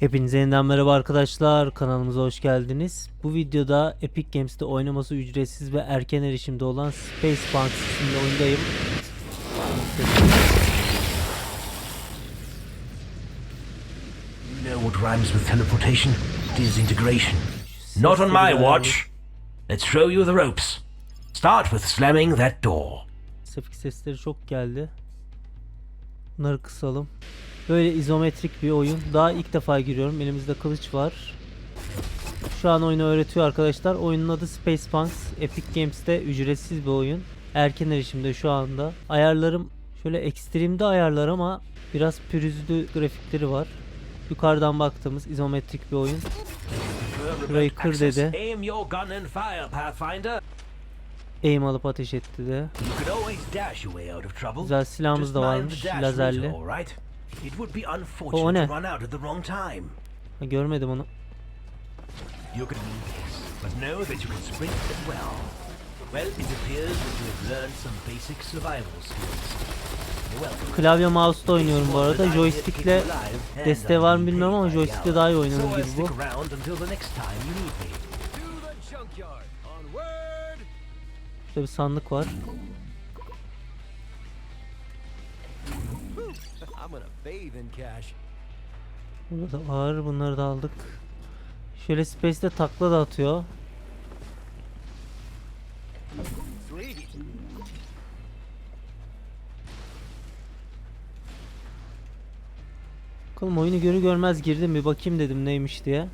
Hepinize yeniden merhaba arkadaşlar kanalımıza hoş geldiniz. Bu videoda Epic Games'te oynaması ücretsiz ve erken erişimde olan Space Punk isimli oyundayım. You know what rhymes with teleportation? Disintegration. Not on my watch. Let's throw you the ropes. Start with slamming that door. Grafik sesleri çok geldi. Bunları kısalım. Böyle izometrik bir oyun. Daha ilk defa giriyorum. Elimizde kılıç var. Şu an oyunu öğretiyor arkadaşlar. Oyunun adı Space Punks. Epic Games'te ücretsiz bir oyun. Erken erişimde şu anda. Ayarlarım şöyle ekstremde ayarlar ama biraz pürüzlü grafikleri var. Yukarıdan baktığımız izometrik bir oyun. Şurayı kır dedi. Aim alıp ateş etti de. Güzel silahımız da varmış. Lazerli. It would be O unfortunate ne? to run out at the wrong time. Ha, görmedim onu. You can do this, but know that you can sprint as well. Well, it appears that you have learned some basic survival skills. You're welcome. Klavye mouse'da oynuyorum bu arada. Joystick'le desteği var mı bilmiyorum ama joystick'le daha iyi oynanır gibi bu. need! Şurada bir sandık var. Burada da var. Bunları da aldık. Şöyle Space'de takla da atıyor. Bakalım oyunu görü görmez girdim bir bakayım dedim neymiş diye.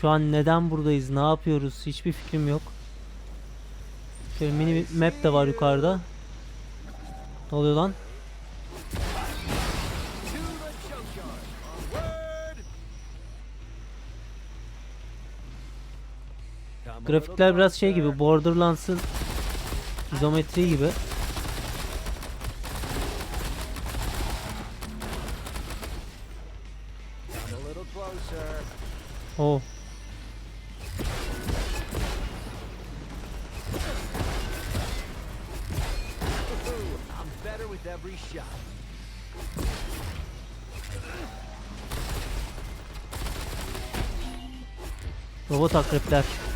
Şu an neden buradayız? Ne yapıyoruz? Hiçbir fikrim yok. Şöyle mini map de var yukarıda. Ne oluyor lan? Grafikler biraz şey gibi Borderlands'ın izometri gibi. Oh. With every shot. Robot akrepler.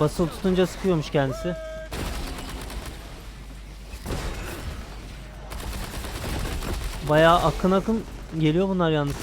Basılı tutunca sıkıyormuş kendisi. Bayağı akın akın geliyor bunlar yalnız.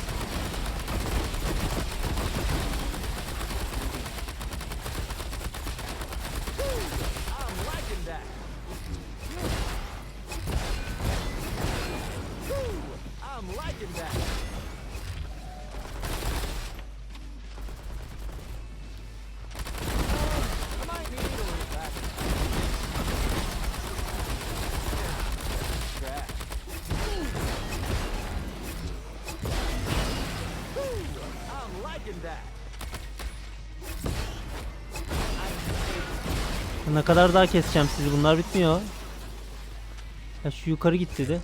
Ne kadar daha keseceğim sizi bunlar bitmiyor. Ya şu yukarı git dedi.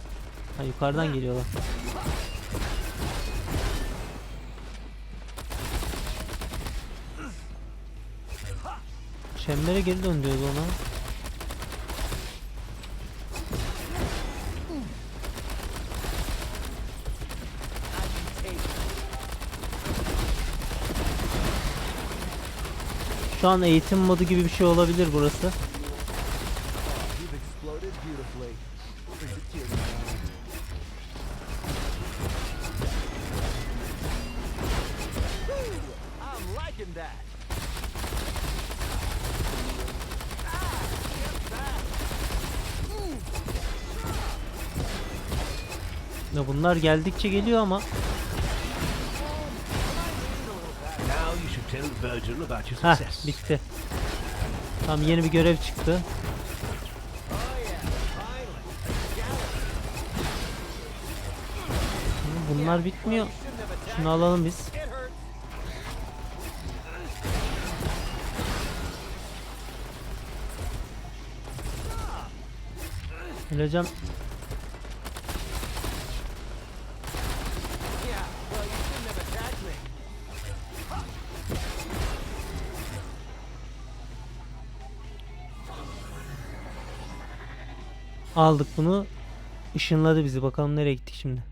Ha yukarıdan geliyorlar. Çembere geri dön ona. Şu an eğitim modu gibi bir şey olabilir burası. Ya bunlar geldikçe geliyor ama success. bitti. Tamam yeni bir görev çıktı. Bunlar bitmiyor. Şunu alalım biz. Öleceğim. Aldık bunu. Işınladı bizi. Bakalım nereye gittik şimdi.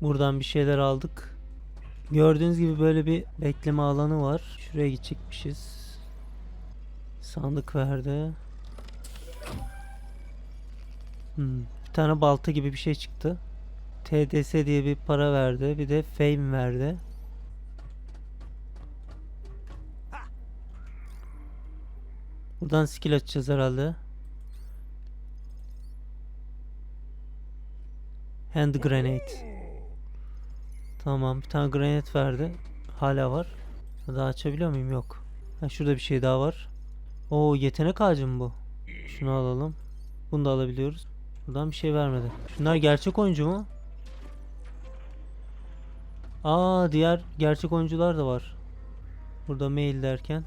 Buradan bir şeyler aldık. Gördüğünüz gibi böyle bir bekleme alanı var. Şuraya gidecekmişiz. Sandık verdi. Hmm, bir tane balta gibi bir şey çıktı. TDS diye bir para verdi. Bir de fame verdi. Buradan skill açacağız herhalde. Hand grenade. Tamam bir tane granate verdi. Hala var. Daha açabiliyor muyum? Yok. Ha, şurada bir şey daha var. Oo yetenek ağacı mı bu? Şunu alalım. Bunu da alabiliyoruz. Buradan bir şey vermedi. Şunlar gerçek oyuncu mu? Aa diğer gerçek oyuncular da var. Burada mail derken.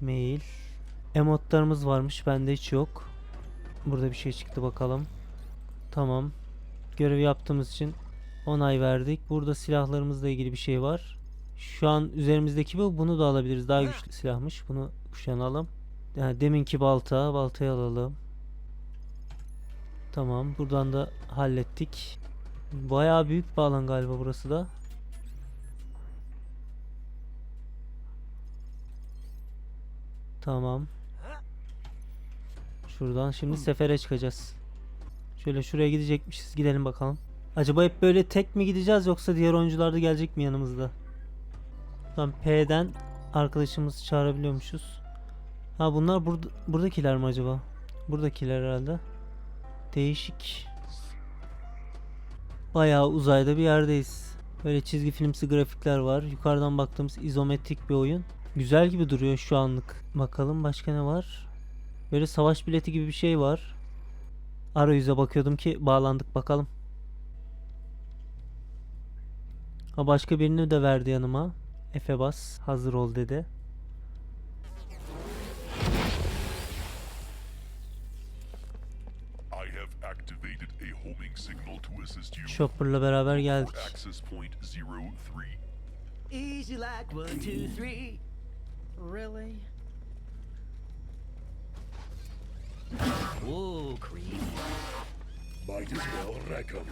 Mail. Emotlarımız varmış. Bende hiç yok. Burada bir şey çıktı bakalım. Tamam. Görevi yaptığımız için onay verdik. Burada silahlarımızla ilgili bir şey var. Şu an üzerimizdeki bu. Bunu da alabiliriz. Daha güçlü silahmış. Bunu kuşanalım. Yani deminki balta. Baltayı alalım. Tamam. Buradan da hallettik. Bayağı büyük bir alan galiba burası da. Tamam. Şuradan şimdi sefere çıkacağız. Şöyle şuraya gidecekmişiz. Gidelim bakalım. Acaba hep böyle tek mi gideceğiz yoksa diğer oyuncular da gelecek mi yanımızda? Tamam P'den arkadaşımızı çağırabiliyormuşuz. Ha bunlar burada buradakiler mi acaba? Buradakiler herhalde. Değişik. Bayağı uzayda bir yerdeyiz. Böyle çizgi filmsi grafikler var. Yukarıdan baktığımız izometrik bir oyun. Güzel gibi duruyor şu anlık. Bakalım başka ne var? Böyle savaş bileti gibi bir şey var. Arayüze bakıyordum ki bağlandık bakalım. Ha başka birini de verdi yanıma. Efe bas hazır ol dedi. I have activated a homing signal to assist you. Chopper'la beraber geldik. Access point zero three. Easy like one, two, three. Really? Whoa, creep. Might as well wreck 'em.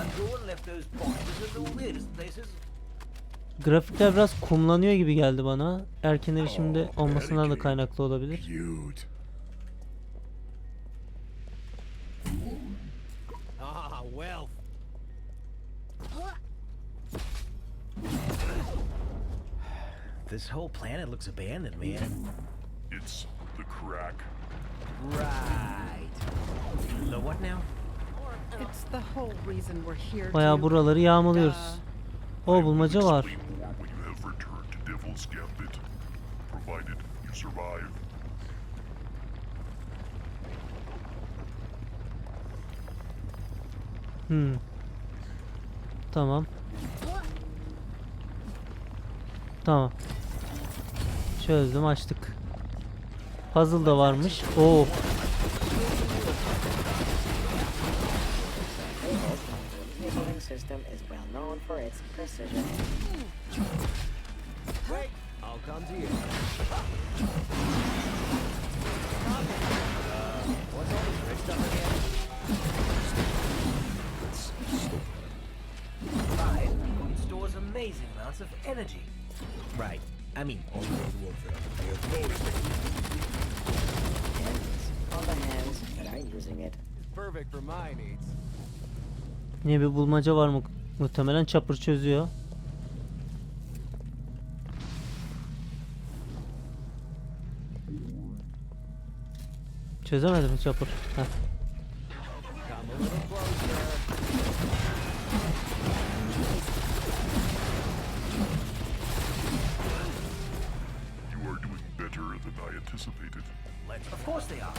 And go and left those boxes in the weirdest places. Grafikler biraz kumlanıyor gibi geldi bana. Erken erişimde olmasından da kaynaklı olabilir. Cute. Ah, wealth. This whole planet looks abandoned, man. It's the crack. Right. The what now? It's the whole reason we're here. Bayağı to- buraları yağmalıyoruz. Duh. O bulmaca var. Explain more when you have returned to Devil's Gambit. Provided you survive. Hmm. Tamam. Tamam. Çözdüm açtık. Puzzle da varmış. Oo. Amazing amounts of energy. Right. I. Yine bir bulmaca var mı? Muhtemelen çapır çözüyor. Çözemedi mi Chopper? Heh. Than I anticipated. Of course they are.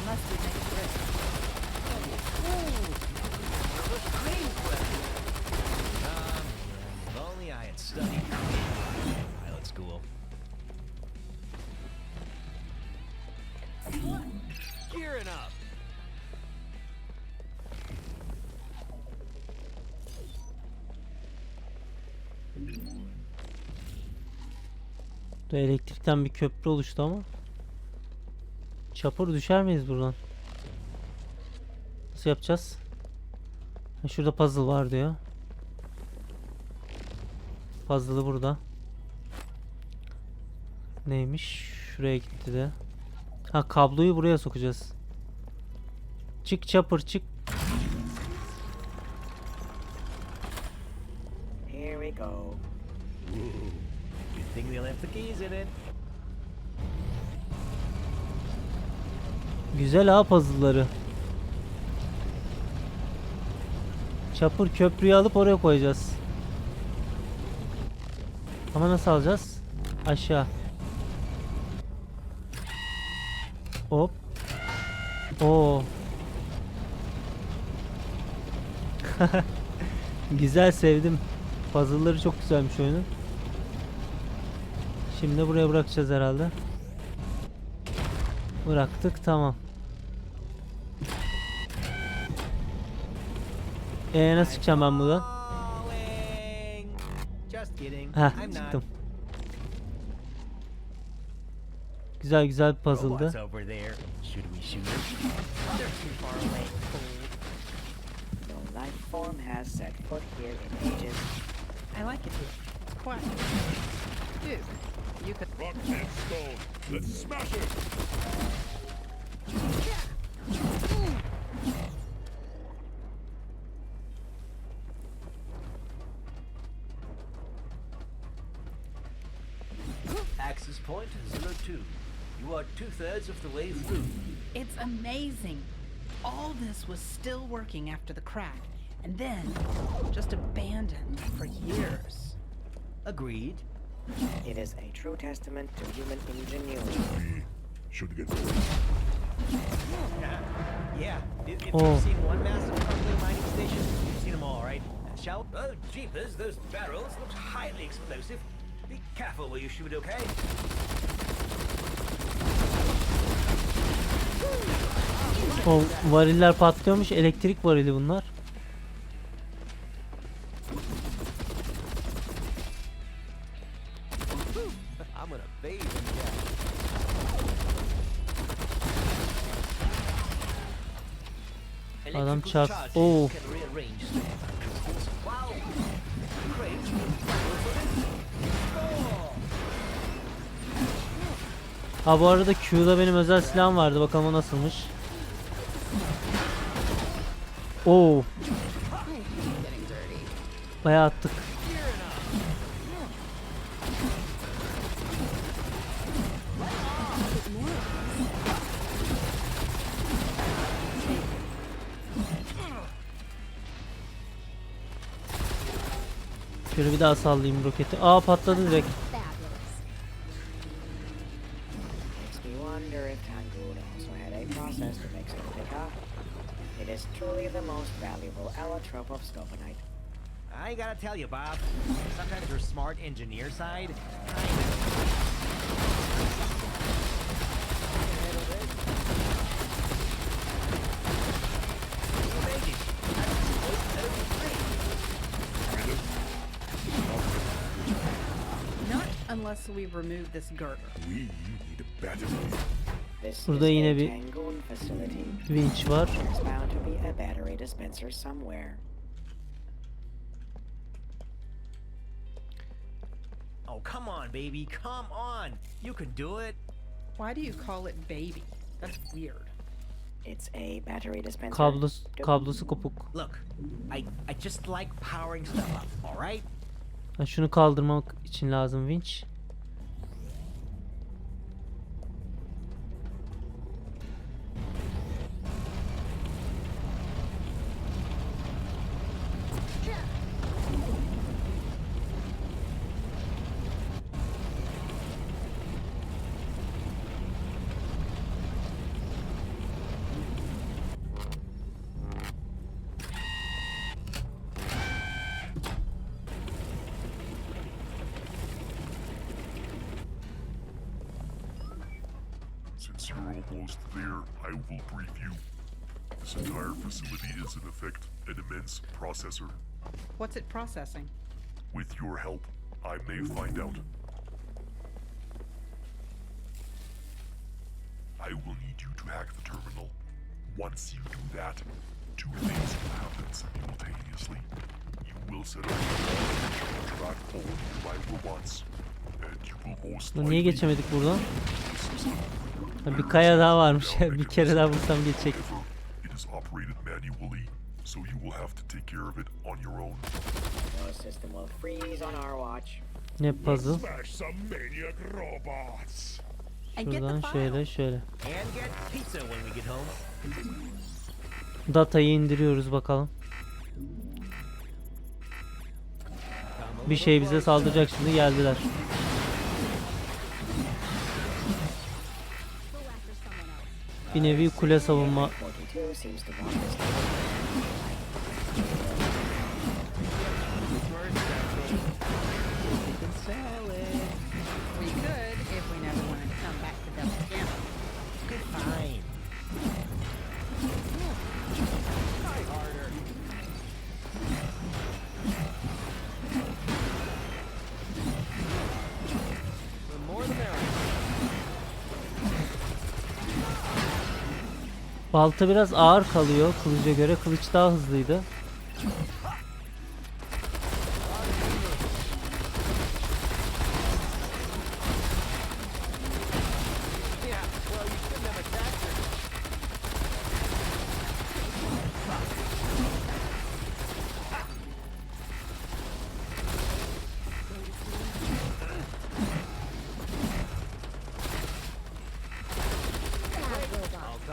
Unless we make it risk. Burada elektrikten bir köprü oluştu ama. Chopper düşer miyiz buradan? Nasıl yapacağız? Ha, şurada puzzle var diyor. Puzzle'ı burada. Neymiş? Şuraya gitti de. Ha kabloyu buraya sokacağız. Çık Chopper çık. Here we go. Thing we left the keys in it. Güzel ha puzzle'ları. Chopper köprüyü alıp oraya koyacağız. Ama nasıl alacağız? Aşağı. Hop. Oo. Güzel sevdim. Puzzle'ları çok güzelmiş oyunun. Şimdi buraya bırakacağız herhalde. Bıraktık tamam. Ee nasıl çıkacağım ben buradan? Heh çıktım. Güzel güzel bir puzzle'dı. Over there. Should we shoot them? They're too far away. No life form has set foot here in ages. I like it here. It's quiet. Dude, you could. Rock and stone. Let's smash it! Axis point zero two. You are two thirds of the way through. It's amazing. All this was still working after the crack, and then just abandoned for years. Agreed. It is a true testament to human ingenuity. We should get Yeah. Yeah. If, if Oh. you've seen one massive crumbling mining station, you've seen them all, right? Shall Oh, jeepers, those barrels look highly explosive. Be careful where you shoot, okay? O variller patlıyormuş. Elektrik varili bunlar. Charges Oo. Ha bu arada Q'da benim özel silahım vardı. Bakalım o nasılmış. Oo. Bayağı attık. Şöyle bir daha sallayayım roketi. Aa patladı direkt. I gotta tell you, Bob. Sometimes your smart engineer side. Unless we remove this girder. We need a battery. This Burada is yine a bir-. Winch var. There's bound to be a battery dispenser somewhere. Oh, come on, baby. Come on. You can do it. Why do you call it baby? That's weird. It's a battery dispenser. Kablosu, kablosu kopuk. Look, I, I just like powering stuff up, all right? Ha, şunu kaldırmak için lazım winch. This entire facility is, in effect, an immense processor. What's it processing? With your help, I may find out. I will need you to hack the terminal. Once you do that, two things will happen simultaneously. You will set up a track all nearby robots, and you will most Lan niye likely geçemedik buradan? Ha, bir kaya daha varmış. bir kere daha vursam geçecek. Operated manually, so you will have to take care of it on your own. No system will freeze on our watch. Ne puzzle? Smash some maniac robots! And get the Şuradan file. şöyle şöyle. And get pizza when we get home. Datayı indiriyoruz bakalım. Bir şey bize saldıracak şimdi geldiler. Bir nevi kule savunma balta biraz ağır kalıyor kılıca göre. Kılıç daha hızlıydı. Yeah, well, you shouldn't have attacked her. I'll come to you. Oh yeah, I'm jealous. That doesn't hurt at all.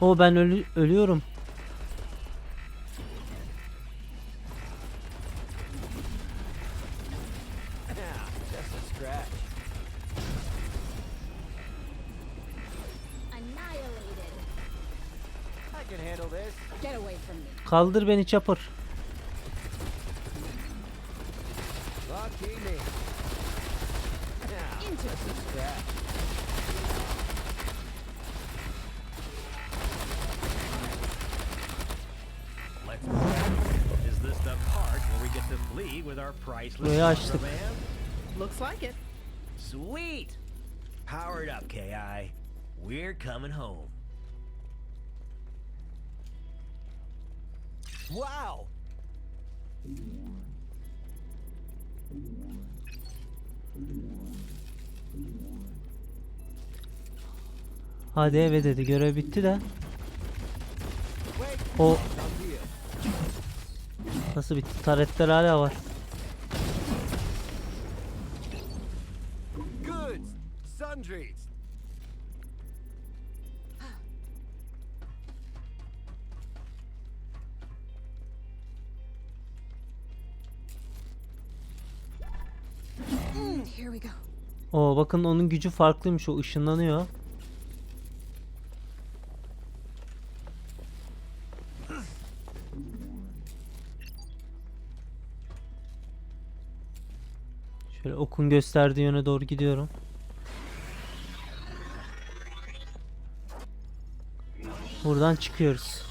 O ben ölü ölüyorum. With our priceless Burayı açtık. Looks like it. Sweet! Power it up, KI. We're coming home. Wow! Hadi eve dedi. Görev bitti de. O nasıl bitti? Taretler hala var. Bakın onun gücü farklıymış. O ışınlanıyor. Şöyle okun gösterdiği yöne doğru gidiyorum. Buradan çıkıyoruz.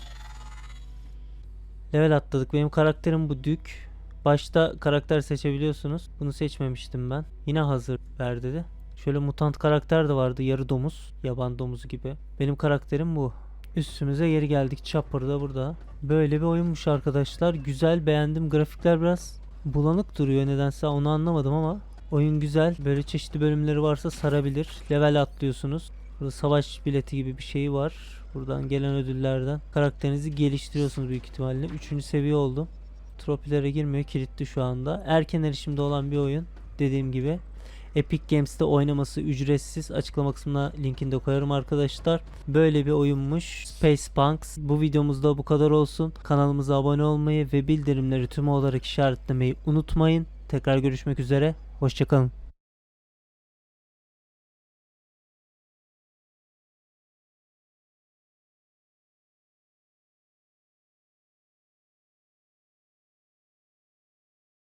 Level atladık. Benim karakterim bu Dük. Başta karakter seçebiliyorsunuz. Bunu seçmemiştim ben. Yine hazır ver dedi. Şöyle mutant karakter de vardı. Yarı domuz. Yaban domuzu gibi. Benim karakterim bu. Üstümüze geri geldik. Chopper da burada. Böyle bir oyunmuş arkadaşlar. Güzel beğendim. Grafikler biraz bulanık duruyor nedense onu anlamadım ama oyun güzel. Böyle çeşitli bölümleri varsa sarabilir. Level atlıyorsunuz. Burada savaş bileti gibi bir şeyi var. Buradan gelen ödüllerden karakterinizi geliştiriyorsunuz büyük ihtimalle. Üçüncü seviye oldum. Tropilere girmiyor. Kilitli şu anda. Erken erişimde olan bir oyun. Dediğim gibi. Epic Games'te oynaması ücretsiz. Açıklama kısmına linkini de koyarım arkadaşlar. Böyle bir oyunmuş. Space Punks. Bu videomuzda bu kadar olsun. Kanalımıza abone olmayı ve bildirimleri tüm olarak işaretlemeyi unutmayın. Tekrar görüşmek üzere. Hoşçakalın.